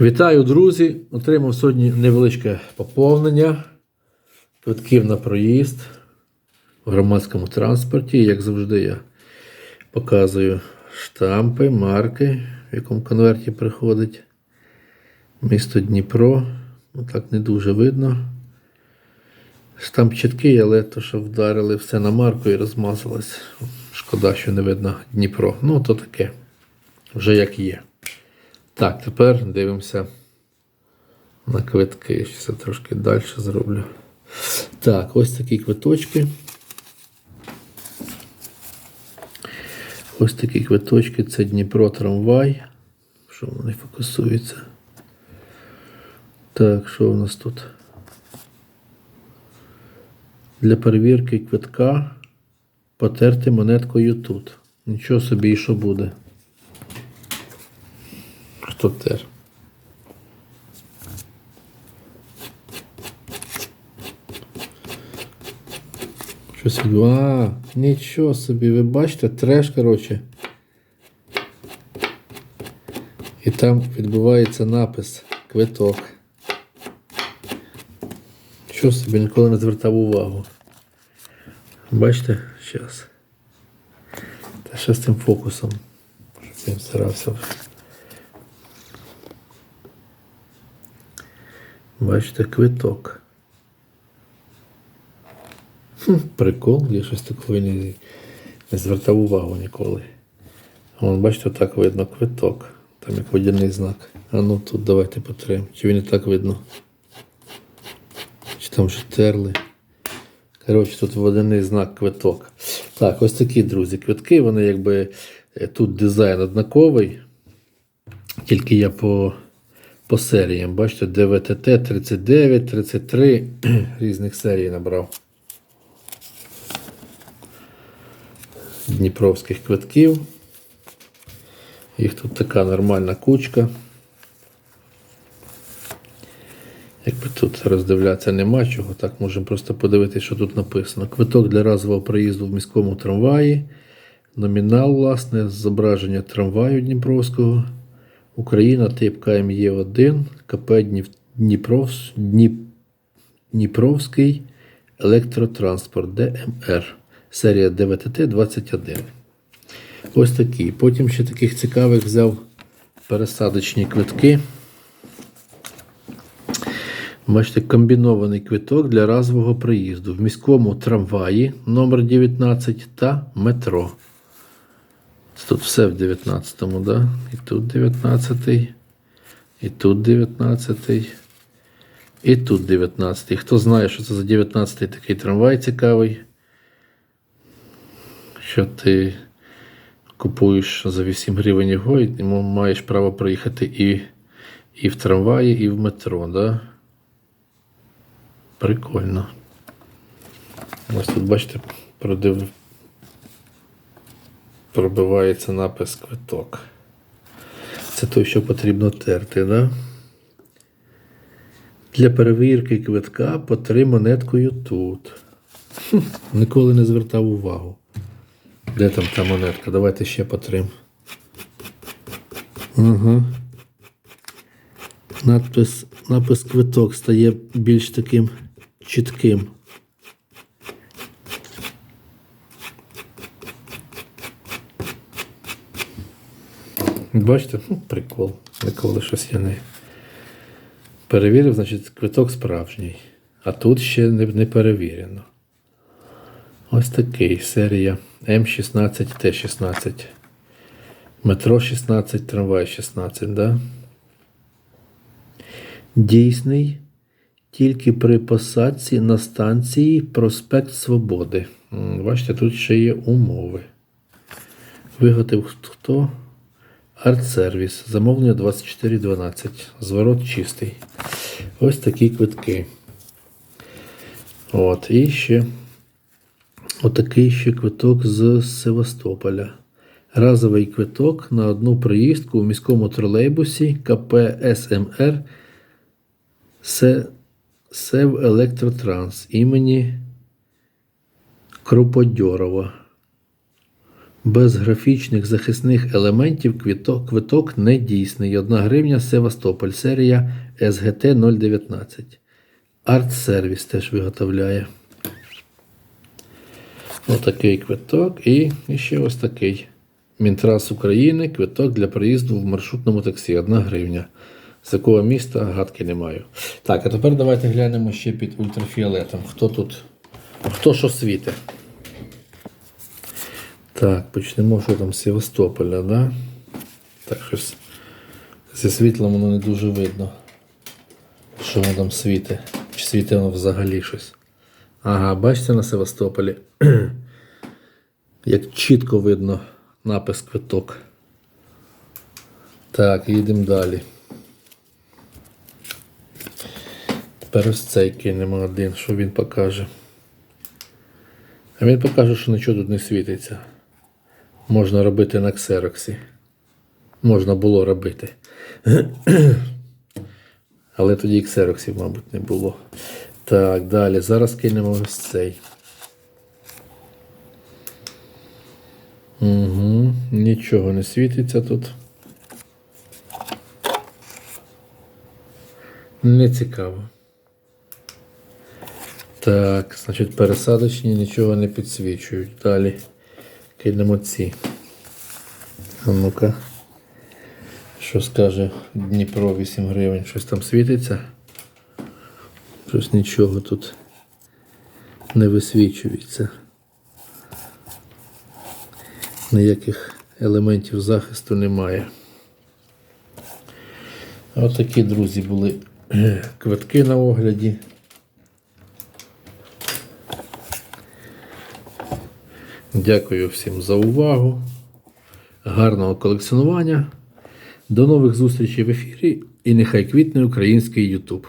Вітаю, друзі! Отримав сьогодні невеличке поповнення квитків на проїзд в громадському транспорті. Як завжди, я показую штампи, марки, в якому конверті приходить. Місто Дніпро. Ну, так не дуже видно. Штамп чіткий, але то, що вдарили все на марку і розмазалось. Шкода, що не видно Дніпро. Ну, то таке. Вже як є. Так, тепер дивимося на квитки. Ще це трошки далі зроблю. Так, ось такі квиточки. Ось такі квиточки. Це Дніпро трамвай. Що вони фокусується? Так, що у нас тут? Для перевірки квитка потерти монеткою тут. Нічого собі, що буде. Тер? Щось А, нічого собі, ви бачите, треш, коротше. І там відбувається напис квиток. Що собі ніколи не звертав увагу. Бачите, зараз. Та ще з цим фокусом. Щоб він старався. Бачите, квиток. Хм, прикол, я щось такого не, не звертав увагу ніколи. Вон, бачите, так видно квиток. Там як водяний знак. А ну тут давайте потрем. Чи він і так видно? Чи там вже терли? Коротше, тут водяний знак квиток. Так, ось такі, друзі, квитки, вони якби е, тут дизайн однаковий. Тільки я по по серіям. Бачите, ДВТТ 39, 33 різних серій набрав. Дніпровських квитків. Їх тут така нормальна кучка. Якби тут роздивлятися нема чого, так можемо просто подивитися, що тут написано. Квиток для разового проїзду в міському трамваї. Номінал, власне, зображення трамваю Дніпровського. Україна, тип КМЄ1, КП Дніпров... Дніп... Дніпровський електротранспорт ДМР. Серія ДВТТ 21. Ось такі. Потім ще таких цікавих взяв пересадочні квитки. Бачите, комбінований квиток для разового проїзду в міському трамваї номер 19 та метро. Тут все в 19-му, да? І тут 19-й, і тут 19-й, і тут 19-й. Хто знає, що це за 19-й такий трамвай цікавий, що ти купуєш за 8 гривень його, і маєш право проїхати і, і в трамваї, і в метро, да? Прикольно. Ось тут, бачите, продив... пробивається напис квиток. Це той, що потрібно терти, да? Для перевірки квитка потри монеткою тут. Хм, ніколи не звертав увагу. Де там та монетка? Давайте ще потрим. Угу. Надпис, напис квиток стає більш таким чітким. Бачите, ну, прикол. Ніколи щось я не перевірив, значить квиток справжній. А тут ще не, не перевірено. Ось такий серія М16, Т16. Метро 16, трамвай 16, да? Дійсний тільки при посадці на станції Проспект Свободи. Бачите, тут ще є умови. Виготовив хто? Артсервіс. Замовлення 2412. Зворот чистий. Ось такі квитки. От, і ще отакий ще квиток з Севастополя. Разовий квиток на одну проїздку у міському тролейбусі КП СМР Се- Сев Електротранс імені Кроподьорова. Без графічних захисних елементів квиток, квиток не дійсний. 1 гривня Севастополь, серія СГТ 019. Арт-сервіс теж виготовляє. Отакий квиток і, і ще ось такий. Мінтрас України, квиток для проїзду в маршрутному таксі 1 гривня. З якого міста гадки не маю. Так, а тепер давайте глянемо ще під ультрафіолетом. Хто тут? Хто що світить? Так, почнемо, що там з Севастополя, да? Так, щось зі світлом воно не дуже видно. Що воно там світить. Чи світить воно взагалі щось. Ага, бачите на Севастополі. Як чітко видно напис квиток. Так, їдемо далі. Тепер ось цей кинемо один, що він покаже. А він покаже, що нічого тут не світиться. Можна робити на ксероксі. Можна було робити. Але тоді і ксероксів, мабуть, не було. Так, далі. Зараз кинемо ось цей. Угу, нічого не світиться тут. Не цікаво. Так, значить, пересадочні нічого не підсвічують. Далі кинемо ці. А ну-ка. Що скаже Дніпро 8 гривень? Щось там світиться? Щось нічого тут не висвічується. Ніяких елементів захисту немає. Ось такі, друзі, були квитки на огляді. Дякую всім за увагу. Гарного колекціонування. До нових зустрічей в ефірі і нехай квітне український YouTube.